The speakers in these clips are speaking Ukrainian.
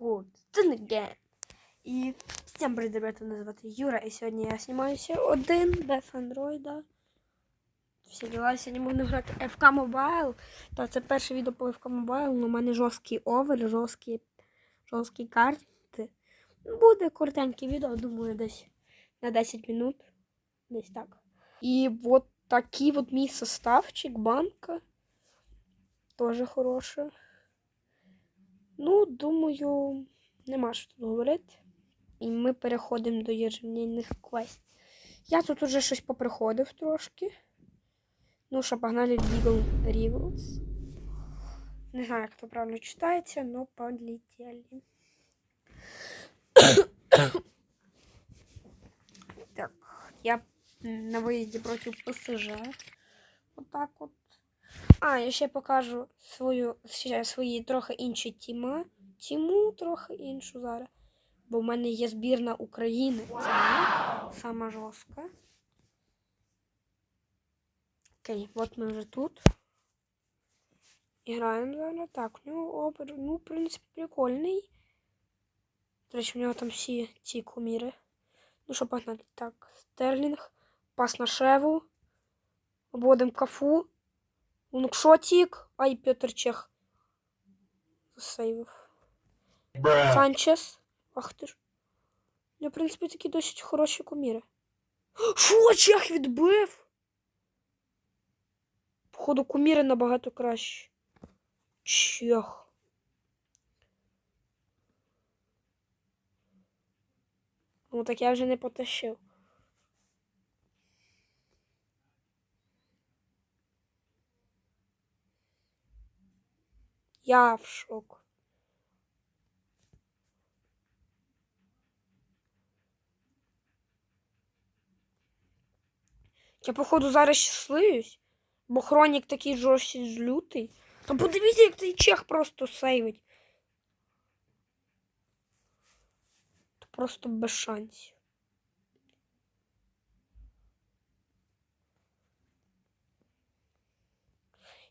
Good. Then again. І всім привіт, ребята, мене звати Юра, і сьогодні я знімаюся один без андроїда. Всі діла, сьогодні можна грати FK Mobile. Та це перше відео по FK Mobile, але у мене жорсткий овер, жорсткі, жорсткі карти. Буде коротеньке відео, думаю, десь на 10 минут. Десь так. І от такий от мій составчик, банка. Тоже хороша. Ну, думаю, нема що тут говорити. І ми переходимо до ежедневних квестів. Я тут уже щось поприходив трошки. Ну що, погнали в Legal Rivals. Не знаю, як то правильно читається, но полетели. так, я на виїзді проти ПСЖ. Отак от. А, я ще покажу свою, свої трохи інші тіма. Тіму трохи іншу зараз. Бо в мене є збірна України. Це сама жорстка. Окей, от ми вже тут. Іграємо зараз. Так, у нього опер, ну, в принципі, прикольний. До речі, у нього там всі ці куміри. Ну що, погнали. Так, Стерлінг, пас на Шеву. Обводимо кафу. Лунгшотик. Ай, Петр Чех. Засейвив. Санчес. Ах ти ж. Я, в принципі, такі досить хороші куміри. Що, Чех відбив? Походу, куміри набагато краще. Чех. Ну, так я вже не потащив. Я в шок. Я, походу, зараз щасливюсь, бо хронік такий жорсткий лютий. Та подивіться, як цей чех просто сейвить. Це просто без шансів.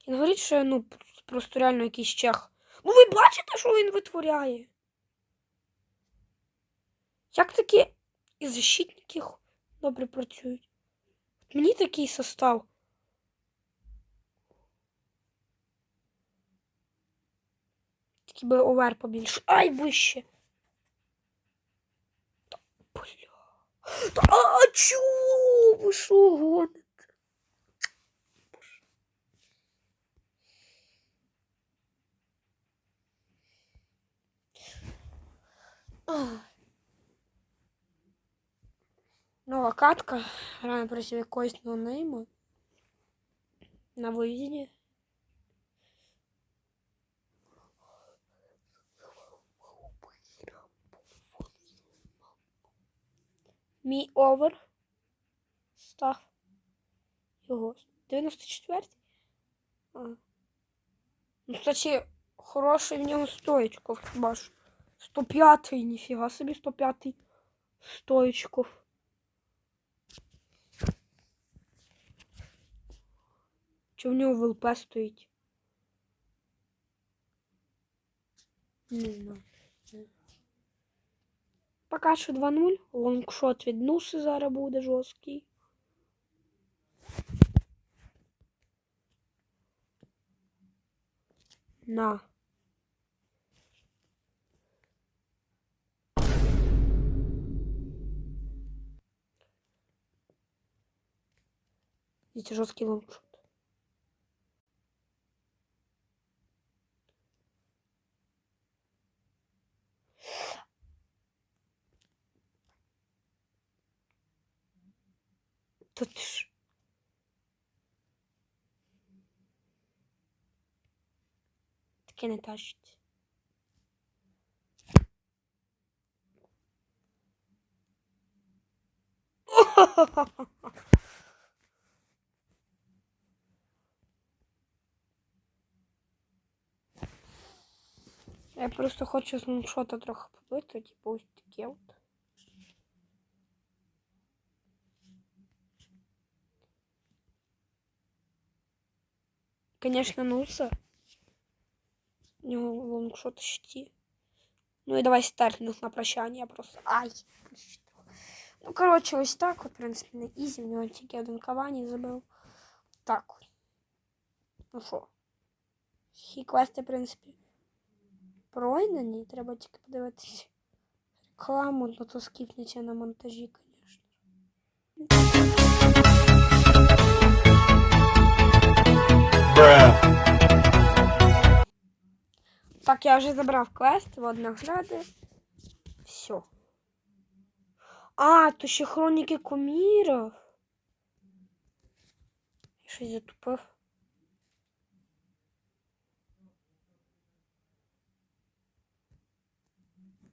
І не що я, ну, просто реально якийсь чех. Ну ви бачите, що він витворяє? Як такі і защитники добре працюють? От Мені такий состав. Тільки би овер побільше. Ай, вище. Та, бля. Та, а чого? Ви що гоните? Ах. Нова катка. Граємо проти якогось ноунейма. На виїзді. Мій овер. Став. Його. 94. А. Ну, кстати, хороший в нього стоечков, хіба ж. 105, ніфіга собі 105 стоечков. Чи в нього ВЛП стоїть? Не знаю. Пока що 2-0. Лонгшот від Нуси зараз буде жорсткий. На. Видите, жесткий лонгшот. Тут ж... Таке не тащить. Я просто хочу з лонгшота трохи побити, типу ось таке от. Конечно, Нуса. У нього лонгшот щиті. Ну і давай стертинг на прощання просто. Ай. Ну, коротше, ось так, от, в принципі, на ізі, в нього тільки один кавані забив. Так от. Ну що? Всі квести, в принципі, пройдені. Треба тільки подивитися рекламу, ну то скіпнеться на монтажі, звісно. Я вже забрав квест, вот награди. Все. А, то ще хроніки кумірів. Щось затупив.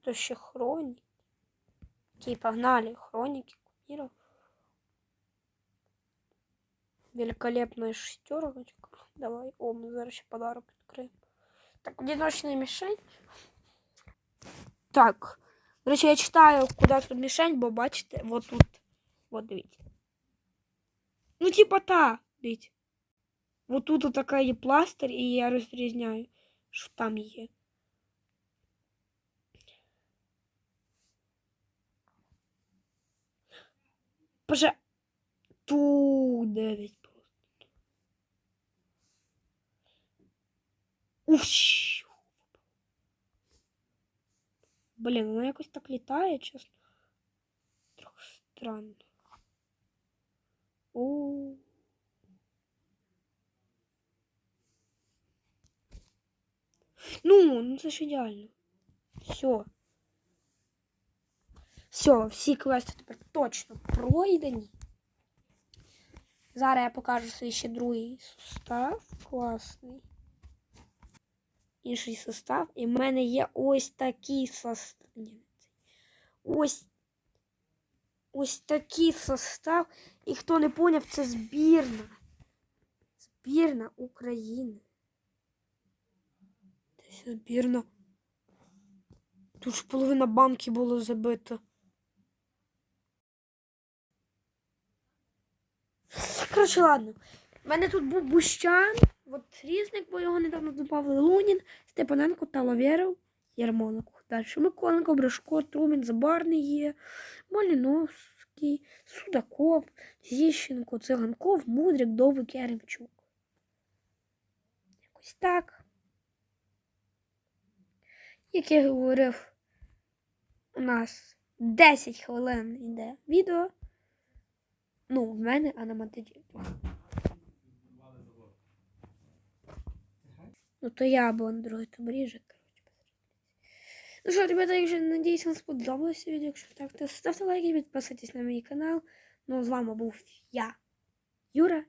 То ще хроніки. Окей, погнали. Хроніки кумірів. Великолепная шестерочка. Давай. О, мы зараз подарок відкриємо. Так, одиночная мишень. Так. До речі, я читаю, куди тут мішень, бо бачите, вот тут. Вот дивіться. Ну, типа та, дивіться. Вот тут така є пластир, і я розрізняю, що там є. Боже, тут 9 Блін, воно якось так літає, чесно. Трохи странно. О. Ну, ну це ж ідеально. Все. Все, всі квести тепер точно пройдені. Зараз я покажу свій ще другий сустав. Класний. Інший состав. І в мене є ось такий состав. Ось. Ось такий состав. І хто не поняв, це збірна. Збірна України. Десь збірна. Тут ж половина банки було забито. Коротше, ладно. У мене тут був Бущан, от різник, бо його недавно додавали Лунін, Степаненко, Талаверов, Ярмоленко. Далі Миколенко, Брошко, Трумін, Забарний є, Маліновський, Судаков, Зіщенко, Циганков, Мудрик, Довбик, Яремчук. Якось так. Як я говорив, у нас 10 хвилин йде відео. Ну, в мене, а на монтажі. Ну, то я або Android обріже, коротше. Ну що, ребята, якщо надіюсь, вам сподобалося відео. Якщо так, то ставте лайки, підписуйтесь на мій канал. Ну, з вами був я, Юра.